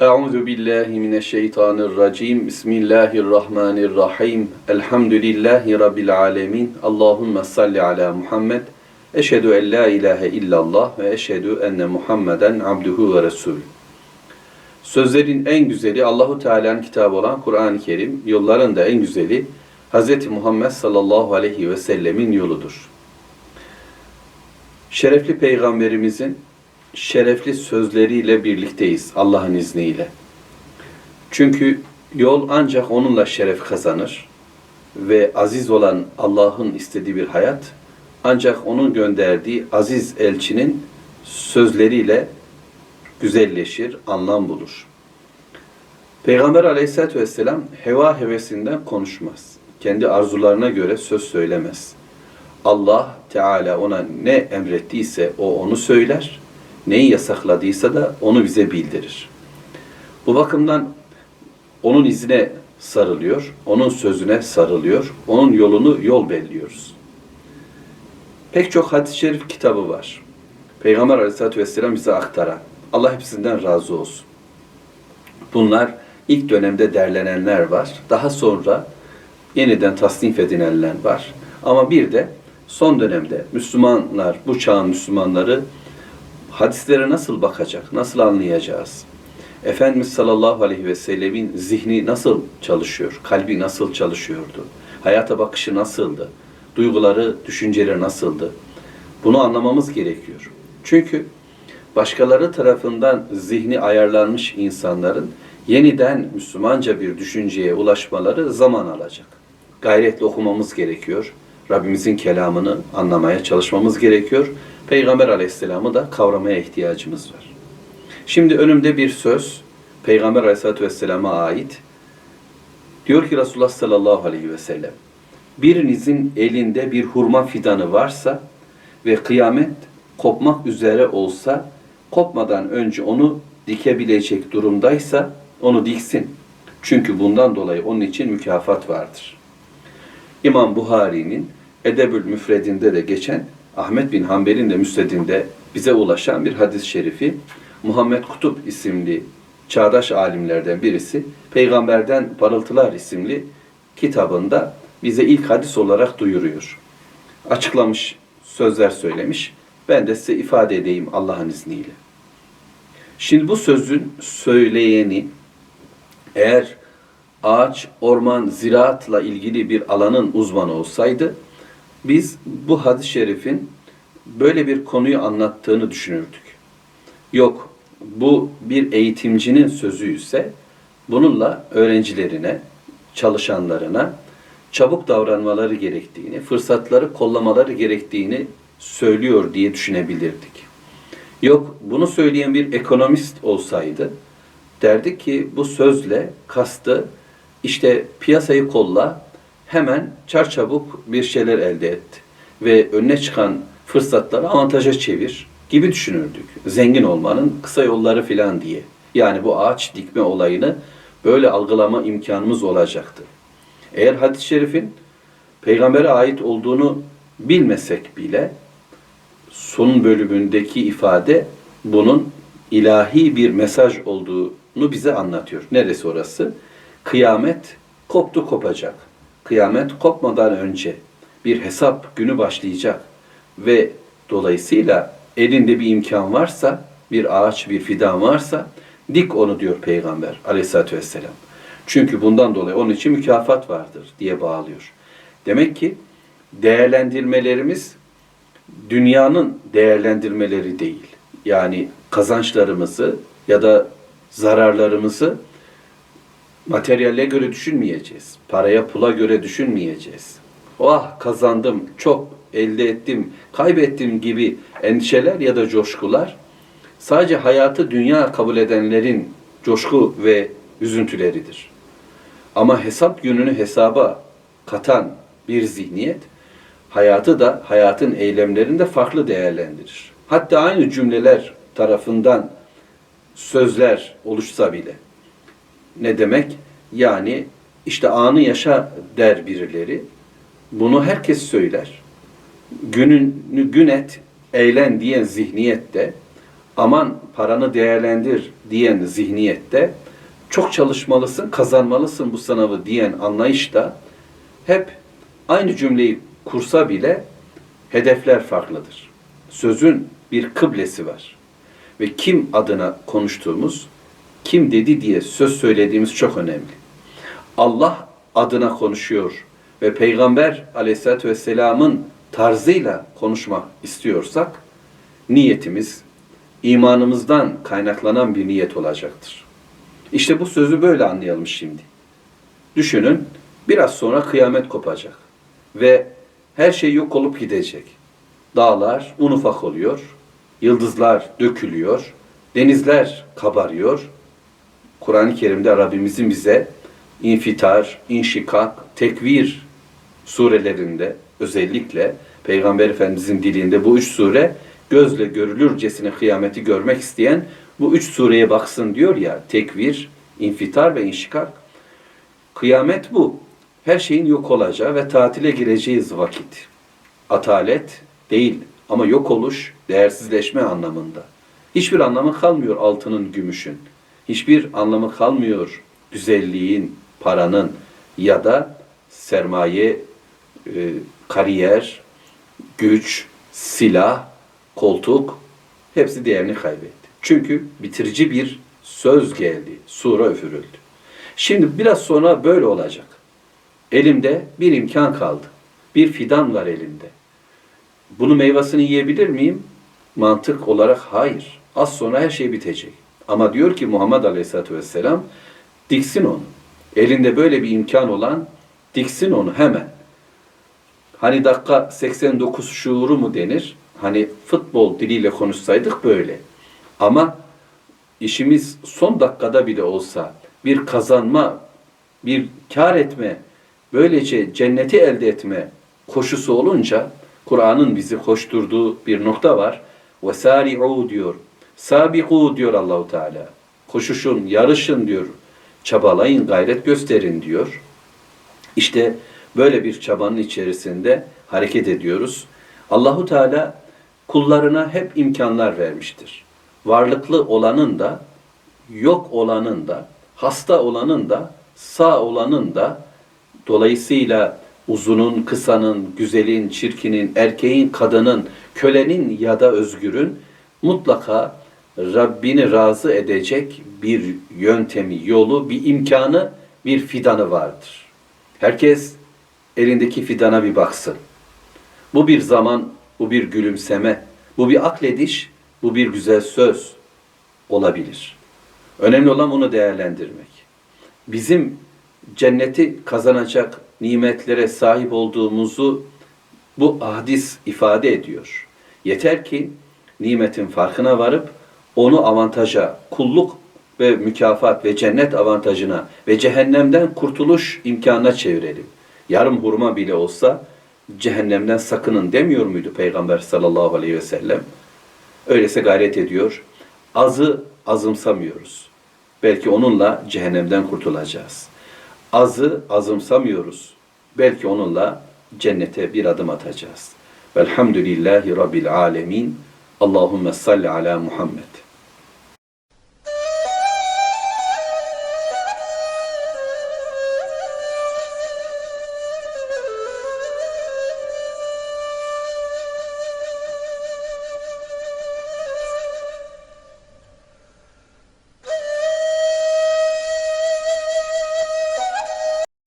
Euzu billahi mineşşeytanirracim. Bismillahirrahmanirrahim. Elhamdülillahi rabbil alamin. Allahumme salli ala Muhammed. Eşhedü en la ilahe illallah ve eşhedü enne Muhammeden abduhu ve resulü. Sözlerin en güzeli Allahu Teala'nın kitabı olan Kur'an-ı Kerim, yolların da en güzeli Hz. Muhammed sallallahu aleyhi ve sellemin yoludur. Şerefli peygamberimizin şerefli sözleriyle birlikteyiz Allah'ın izniyle. Çünkü yol ancak onunla şeref kazanır ve aziz olan Allah'ın istediği bir hayat ancak onun gönderdiği aziz elçinin sözleriyle güzelleşir, anlam bulur. Peygamber aleyhissalatü vesselam heva hevesinden konuşmaz. Kendi arzularına göre söz söylemez. Allah Teala ona ne emrettiyse o onu söyler neyi yasakladıysa da onu bize bildirir. Bu bakımdan onun izine sarılıyor, onun sözüne sarılıyor, onun yolunu yol belliyoruz. Pek çok hadis-i şerif kitabı var. Peygamber aleyhissalatü vesselam bize aktaran. Allah hepsinden razı olsun. Bunlar ilk dönemde derlenenler var. Daha sonra yeniden tasnif edilenler var. Ama bir de son dönemde Müslümanlar, bu çağın Müslümanları hadislere nasıl bakacak, nasıl anlayacağız? Efendimiz sallallahu aleyhi ve sellemin zihni nasıl çalışıyor, kalbi nasıl çalışıyordu, hayata bakışı nasıldı, duyguları, düşünceleri nasıldı? Bunu anlamamız gerekiyor. Çünkü başkaları tarafından zihni ayarlanmış insanların yeniden Müslümanca bir düşünceye ulaşmaları zaman alacak. Gayretle okumamız gerekiyor. Rabbimizin kelamını anlamaya çalışmamız gerekiyor. Peygamber aleyhisselamı da kavramaya ihtiyacımız var. Şimdi önümde bir söz Peygamber aleyhisselatü vesselama ait. Diyor ki Resulullah sallallahu aleyhi ve sellem birinizin elinde bir hurma fidanı varsa ve kıyamet kopmak üzere olsa kopmadan önce onu dikebilecek durumdaysa onu diksin. Çünkü bundan dolayı onun için mükafat vardır. İmam Buhari'nin Edebül Müfredinde de geçen Ahmet bin Hanbel'in de müsnedinde bize ulaşan bir hadis-i şerifi Muhammed Kutup isimli çağdaş alimlerden birisi Peygamberden Parıltılar isimli kitabında bize ilk hadis olarak duyuruyor. Açıklamış, sözler söylemiş. Ben de size ifade edeyim Allah'ın izniyle. Şimdi bu sözün söyleyeni eğer ağaç, orman, ziraatla ilgili bir alanın uzmanı olsaydı biz bu hadis-i şerifin böyle bir konuyu anlattığını düşünürdük. Yok, bu bir eğitimcinin sözü ise bununla öğrencilerine, çalışanlarına çabuk davranmaları gerektiğini, fırsatları kollamaları gerektiğini söylüyor diye düşünebilirdik. Yok, bunu söyleyen bir ekonomist olsaydı derdi ki bu sözle kastı işte piyasayı kolla, hemen çarçabuk bir şeyler elde et ve önüne çıkan fırsatları avantaja çevir gibi düşünürdük. Zengin olmanın kısa yolları filan diye. Yani bu ağaç dikme olayını böyle algılama imkanımız olacaktı. Eğer hadis-i şerifin peygambere ait olduğunu bilmesek bile son bölümündeki ifade bunun ilahi bir mesaj olduğunu bize anlatıyor. Neresi orası? Kıyamet koptu kopacak kıyamet kopmadan önce bir hesap günü başlayacak ve dolayısıyla elinde bir imkan varsa, bir ağaç, bir fidan varsa dik onu diyor Peygamber aleyhissalatü vesselam. Çünkü bundan dolayı onun için mükafat vardır diye bağlıyor. Demek ki değerlendirmelerimiz dünyanın değerlendirmeleri değil. Yani kazançlarımızı ya da zararlarımızı Materyalle göre düşünmeyeceğiz. Paraya pula göre düşünmeyeceğiz. Ah kazandım, çok elde ettim, kaybettim gibi endişeler ya da coşkular sadece hayatı dünya kabul edenlerin coşku ve üzüntüleridir. Ama hesap gününü hesaba katan bir zihniyet hayatı da hayatın eylemlerinde farklı değerlendirir. Hatta aynı cümleler tarafından sözler oluşsa bile ne demek? Yani işte anı yaşa der birileri. Bunu herkes söyler. Gününü gün et, eğlen diyen zihniyette aman paranı değerlendir diyen zihniyette çok çalışmalısın, kazanmalısın bu sınavı diyen anlayışta hep aynı cümleyi kursa bile hedefler farklıdır. Sözün bir kıblesi var. Ve kim adına konuştuğumuz, kim dedi diye söz söylediğimiz çok önemli. Allah adına konuşuyor ve Peygamber aleyhissalatü vesselamın tarzıyla konuşmak istiyorsak, niyetimiz imanımızdan kaynaklanan bir niyet olacaktır. İşte bu sözü böyle anlayalım şimdi. Düşünün, biraz sonra kıyamet kopacak ve her şey yok olup gidecek. Dağlar un ufak oluyor, yıldızlar dökülüyor, denizler kabarıyor. Kur'an-ı Kerim'de Rabbimizin bize infitar, inşikak, tekvir surelerinde özellikle Peygamber Efendimizin dilinde bu üç sure gözle görülürcesine kıyameti görmek isteyen bu üç sureye baksın diyor ya tekvir, infitar ve inşikak. Kıyamet bu. Her şeyin yok olacağı ve tatile gireceğiz vakit. Atalet değil ama yok oluş, değersizleşme anlamında. Hiçbir anlamı kalmıyor altının, gümüşün. Hiçbir anlamı kalmıyor güzelliğin, paranın ya da sermaye, e, kariyer, güç, silah, koltuk hepsi değerini kaybetti. Çünkü bitirici bir söz geldi, sura üfürüldü. Şimdi biraz sonra böyle olacak. Elimde bir imkan kaldı. Bir fidan var elimde. Bunu meyvasını yiyebilir miyim? Mantık olarak hayır. Az sonra her şey bitecek. Ama diyor ki Muhammed Aleyhisselatü Vesselam diksin onu. Elinde böyle bir imkan olan diksin onu hemen. Hani dakika 89 şuuru mu denir? Hani futbol diliyle konuşsaydık böyle. Ama işimiz son dakikada bile olsa bir kazanma, bir kar etme, böylece cenneti elde etme koşusu olunca Kur'an'ın bizi koşturduğu bir nokta var. Vesari'u diyor. Sabiku diyor Allahu Teala. Koşuşun, yarışın diyor. Çabalayın, gayret gösterin diyor. İşte böyle bir çabanın içerisinde hareket ediyoruz. Allahu Teala kullarına hep imkanlar vermiştir. Varlıklı olanın da, yok olanın da, hasta olanın da, sağ olanın da dolayısıyla uzunun, kısanın, güzelin, çirkinin, erkeğin, kadının, kölenin ya da özgürün mutlaka Rabbini razı edecek bir yöntemi, yolu, bir imkanı, bir fidanı vardır. Herkes elindeki fidana bir baksın. Bu bir zaman, bu bir gülümseme, bu bir aklediş, bu bir güzel söz olabilir. Önemli olan bunu değerlendirmek. Bizim cenneti kazanacak nimetlere sahip olduğumuzu bu hadis ifade ediyor. Yeter ki nimetin farkına varıp onu avantaja, kulluk ve mükafat ve cennet avantajına ve cehennemden kurtuluş imkanına çevirelim. Yarım hurma bile olsa cehennemden sakının demiyor muydu Peygamber sallallahu aleyhi ve sellem? Öyleyse gayret ediyor. Azı azımsamıyoruz. Belki onunla cehennemden kurtulacağız. Azı azımsamıyoruz. Belki onunla cennete bir adım atacağız. Velhamdülillahi Rabbil alemin. Allahümme salli ala Muhammed.